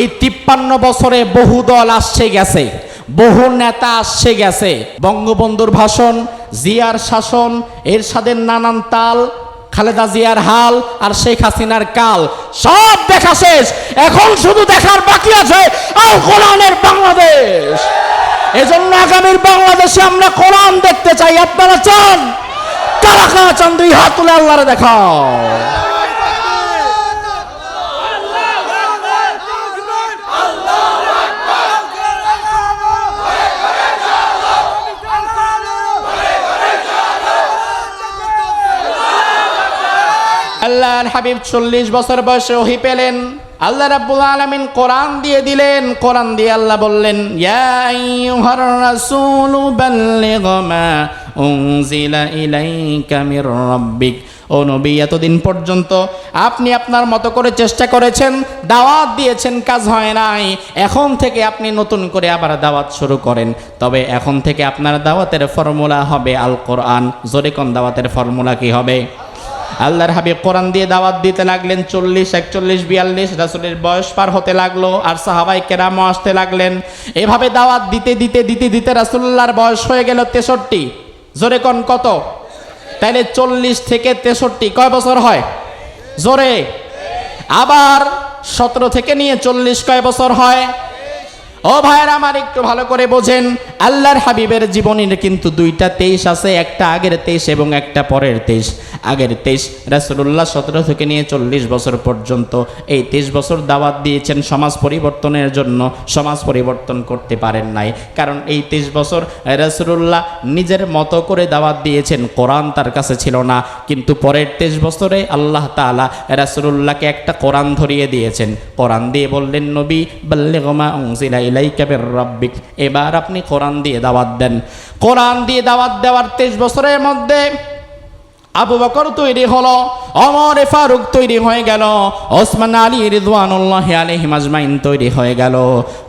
এই তিপ্পান্ন বছরে বহু দল আসছে গেছে, বহু নেতা আসছে গেছে। বঙ্গবন্ধুর ভাষণ, জিয়ার শাসন, এরশাদের নানান তাল, খালেদা জিয়ার হাল আর শেখ হাসিনার কাল, সব দেখা শেষ। এখন শুধু দেখার বাকি আছে আল কোরআনের বাংলাদেশ। এজন্য আগামীর বাংলাদেশে আমরা কোরআন দেখতে চাই। আপনারা চান? কারা কারা চান? দুই হাত তুলে আল্লাহরে দেখাও। আল্লাহর হাবিব চল্লিশ বছর বয়সে ওহি পেলেন। আল্লাহ রাব্বুল আলামিন কোরআন দিয়ে দিলেন। কোরআন দিয়ে আল্লাহ বললেন, ইয়া আইয়ুহার রাসূলু বাল্লিগ মা উনজিলা ইলাইকা মির রাব্বিক। ও নবী, এতদিন পর্যন্ত আপনি আপনার মতো করে চেষ্টা করেছেন, দাওয়াত দিয়েছেন, কাজ হয় নাই। এখন থেকে আপনি নতুন করে আবার দাওয়াত শুরু করেন। তবে এখন থেকে আপনার দাওয়াতের ফর্মুলা হবে আল কোরআন জোরে কোন দাওয়াতের ফর্মুলা কি হবে? আল্লাহর হাবিব কোরআন দিয়ে দাওয়াত দিতে লাগলেন চল্লিশ, একচল্লিশ, বিয়াল্লিশ, রাসুলের বয়স পার হতে লাগল আর সাহাবাই কেরামও আসতে লাগলেন। এভাবে দাওয়াত দিতে দিতে দিতে দিতে রাসুল্লাহর বয়স হয়ে গেল তেষট্টি। জোরে কোন কত? তাইলে চল্লিশ থেকে তেষট্টি কয় বছর হয়? জোরে। আবার সতেরো থেকে নিয়ে চল্লিশ কয় বছর হয়? ও ভাইয়ের আমার একটু ভালো করে বোঝেন, আল্লাহর হাবিবের জীবনের কিন্তু দুইটা তেইশ আছে, একটা আগের তেইশ এবং একটা পরের তেইশ। আগের তেইশ রাসুল্লাহ সতেরো থেকে নিয়ে চল্লিশ বছর পর্যন্ত এই তেইশ বছর দাওয়াত দিয়েছেন সমাজ পরিবর্তনের জন্য, সমাজ পরিবর্তন করতে পারেন নাই। কারণ এই তেইশ বছর রাসুল্লাহ নিজের মতো করে দাওয়াত দিয়েছেন, কোরআন তার কাছে ছিল না। কিন্তু পরের তেইশ বছরে আল্লাহ তালা রাসুল্লাহকে একটা কোরআন ধরিয়ে দিয়েছেন। কোরআন দিয়ে বললেন, নবী বাল্লেগমা অংসিলা রাব্বিক এবার আপনি কোরআন দিয়ে দাওয়াত দেন। কোরআন দিয়ে দাওয়াত দেওয়ার তেইশ বছরের মধ্যে আবু বকর তৈরি হলো অমর ফারুক তৈরি হয়ে গেল, ওসমান আলী রিদওয়ানুল্লাহ আলহি মাজমাইন তৈরি হয়ে গেল।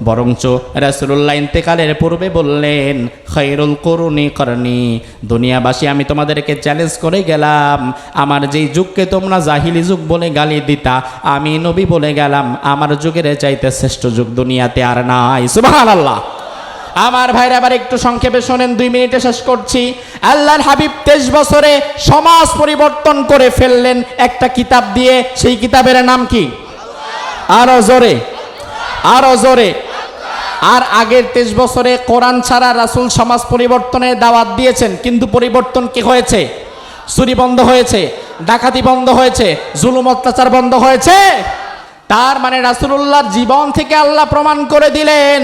বরঞ্চ রাসুল্লাহ ইন্তেকালের পূর্বে বললেন খৈরুল করুনি করনি, দুনিয়াবাসী, আমি তোমাদেরকে চ্যালেঞ্জ করে গেলাম। আমার যেই যুগকে তোমরা জাহিলি যুগ বলে গালি দিতা, আমি নবী বলে গেলাম। আমার যুগের চাইতে শ্রেষ্ঠ যুগ দুনিয়াতে আর নাই। সুবহানাল্লাহ। আমার ভাইরা আবার একটু সংক্ষেপে শোনেন, দুই মিনিটে শেষ করছি। আল্লাহর হাবিব তেইশ বছরে সমাজ পরিবর্তন করে ফেললেন একটা কিতাব দিয়ে। সেই কিতাবের নাম কি? আরও জোরে আরও জোরে। আর আগের তেইশ বছরে কোরআন ছাড়া রাসুল সমাজ পরিবর্তনের দাওয়াত দিয়েছেন, কিন্তু পরিবর্তন কি হয়েছে? চুরি বন্ধ হয়েছে, ডাকাতি বন্ধ হয়েছে, জুলুম, অত্যাচার বন্ধ হয়েছে। তার মানে রাসুলুল্লাহর জীবন থেকে আল্লাহ প্রমাণ করে দিলেন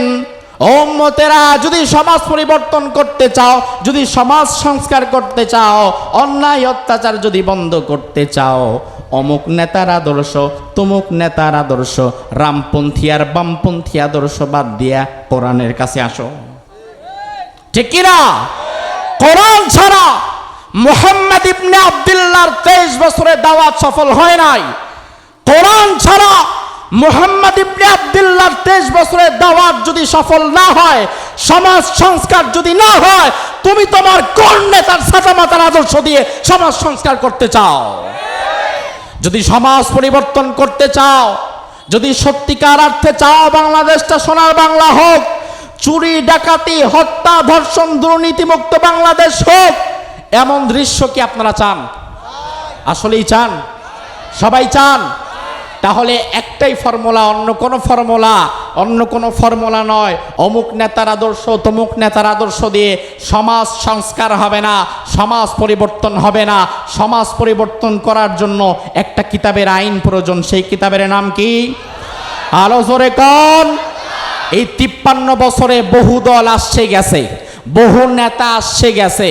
ওম্মতেরা যদি সমাজ পরিবর্তন করতে চাও, যদি সমাজ সংস্কার করতে চাও, অন্যায় অত্যাচার যদি বন্ধ করতে চাও, অমুক নেতার আদর্শ, তমুক নেতার আদর্শ, রামপন্থী আর বামপন্থী আদর্শ বাদ দিয়া কোরআনের কাছে আসো। ঠিক কিনা? কোরআন ছাড়া মোহাম্মদ ইবনে আব্দুল্লাহর তেইশ বছরের দাওয়াত সফল হয় নাই। কোরআন ছাড়া মোহাম্মদ ইবনে আব্দুল্লাহর তেইশ বছরের দাওয়াত যদি সফল না হয়, সমাজ সংস্কার যদি না হয়, তুমি তোমার কোন নেতার সাজামাতার আদর্শ দিয়ে সমাজ সংস্কার করতে চাও? যদি সমাজ পরিবর্তন করতে চাও, যদি সত্যিকার অর্থে চাও বাংলাদেশটা সোনার বাংলা হোক, চুরি, ডাকাতি, হত্যা, ধর্ষণ, দুর্নীতিমুক্ত বাংলাদেশ হোক, এমন দৃশ্য কি আপনারা চান? আসলেই চান? সবাই চান? তাহলে একটাই ফর্মুলা, অন্য কোনো ফর্মুলা, অন্য কোনো ফর্মুলা নয়। অমুক নেতার আদর্শ, তমুক নেতার আদর্শ দিয়ে সমাজ সংস্কার হবে না, সমাজ পরিবর্তন হবে না। সমাজ পরিবর্তন করার জন্য একটা কিতাবের আইন প্রয়োজন, সেই কিতাবের নাম কি? আলো জোরে কন। এই তিপ্পান্ন বছরে বহু দল আসছে গেছে, বহু নেতা আসছে গেছে।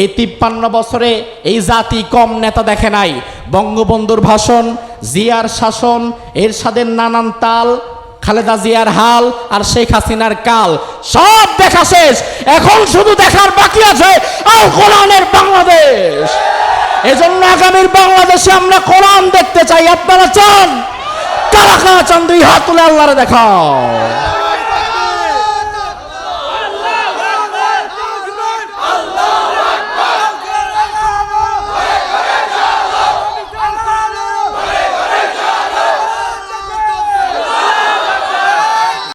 এই তিপ্পান্ন বছরে এই জাতি কম নেতা দেখে নাই। বঙ্গবন্ধুর ভাষণ, জিয়ার শাসন, এরশাদের নানান তাল, খালেদা জিয়ার হাল আর শেখ হাসিনার কাল, সব দেখা শেষ। এখন শুধু দেখার বাকি আছে কোরআনের বাংলাদেশ। এজন্য আগামীর বাংলাদেশে আমরা কোরআন দেখতে চাই। আপনারা চান? কারা কারা চান? দুই হাত তুলে আল্লাহরে দেখাও।